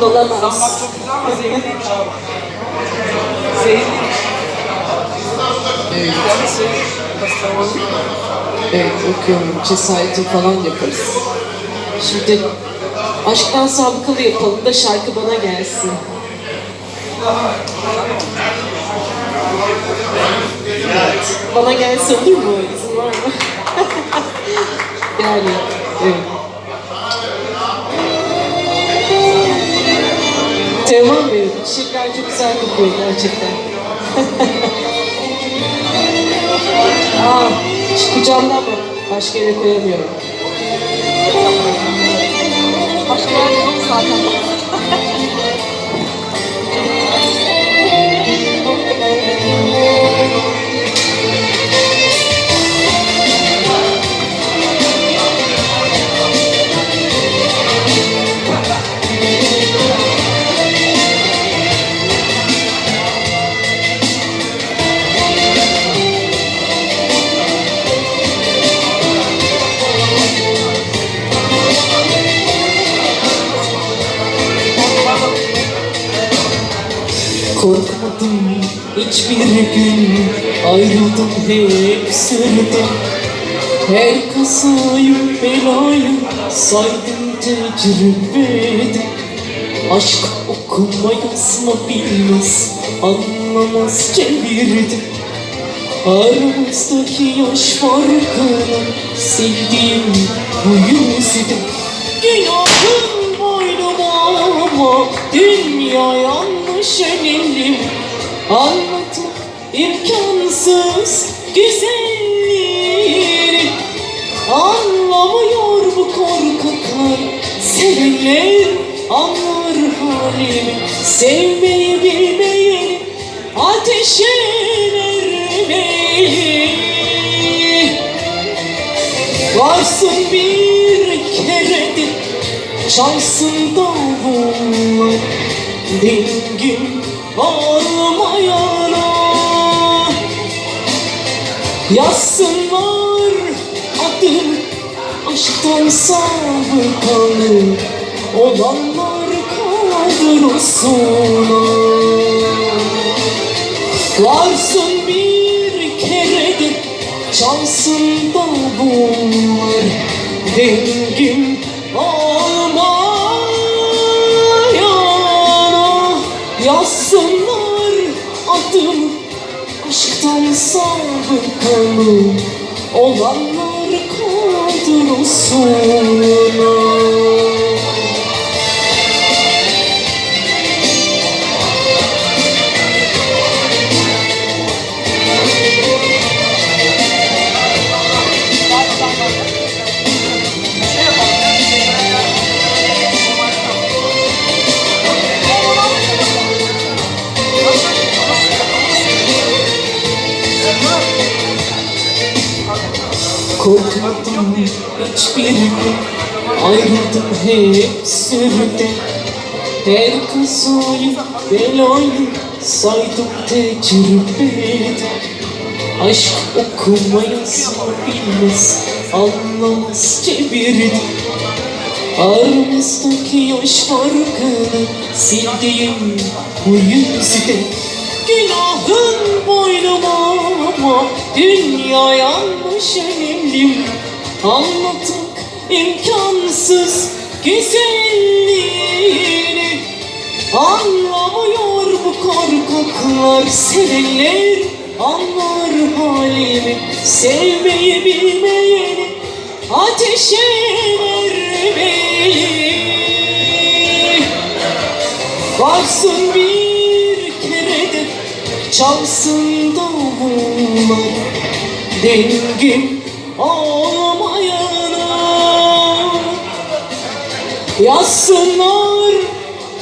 Dolamaz. Zambak çok güzel ama zehirliymiş abi. Zehirliymiş. Evet. Yarısı Kastamonu. Evet okuyorum. Cesaretim falan yaparız. Şimdi aşktan sabıkalı yapalım da şarkı bana gelsin. Bana gelse olur mu? İzin var mı? yani evet. Teoman Bey, şirkler çok güzel kokuyor gerçekten. Aa, şu kucağımdan bak. Başka yere koyamıyorum. Başka yer yok zaten. Korkmadım hiçbir gün Ayrıldım hep sürdüm Her kasayı belayı Saydım tecrübede Aşk okuma yazma bilmez Anlamaz çevirdim. Aramızdaki yaş farkını Sildiğim bu yüzde. Günahım boynuma ama Dünya yanlış elim Anlatmak imkansız güzelliğini Anlamıyor bu korkaklar Sevenler anlar halimi Sevmeyi bilmeyeni Ateşe vermeyi. Varsın bir keredir Şansında var Dengim olmayana Yazsınlar adım Aşktan sabıkalı Olanlar kadrosuna Varsın bir keredir Şansında var Dengim olmayana Yazsınlar adım Aşktan sabıkalı Olanlar kadrosuna Korkmadım hiçbir gün Ayrıldım hep sürüde Her kazayı belayı saydım tecrübede. Aşk okuma yazma bilmez Anlamaz çevirdi Aramızdaki yaş farkını Sildiğim bu yüzde Günahın boynuma ama Dünya yanmış elim Anlatmak imkansız güzelliğini. Anlamıyor bu korkaklar Sevenler. Anlar halimi Sevmeyi bilmeyeni. Ateşe vermeyi Varsın bir kerede çalsın davullar Dengim olmayana. Yazsınlar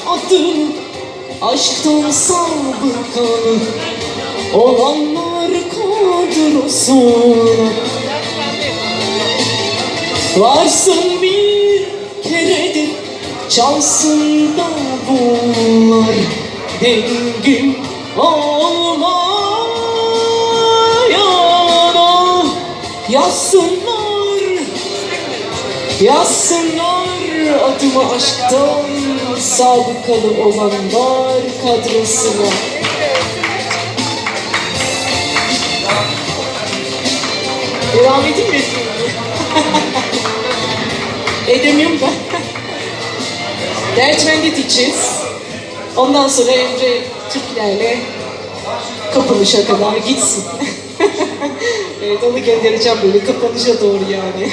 adını aşktan sabıkalı Olanlar kadrosuna. Varsın bir keredir çalsın davullar Dengim olmayana Yazsınlar, yazsınlar adımı aşktan sabıkalı olanlar kadrosuna. Devam edeyim mi? Edemiyorum da. Dertmen'de diyeceğiz. Ondan sonra Emre Türklerle kapanışa kadar gitsin. evet onu göndereceğim böyle kapanışa doğru yani.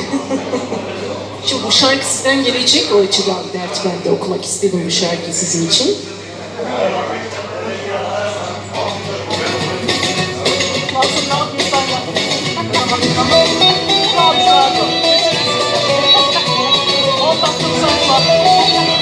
Şimdi bu şarkı sizden gelecek o açıdan dert ben de okumak istedim bu şarkıyı sizin için. Nasıl ne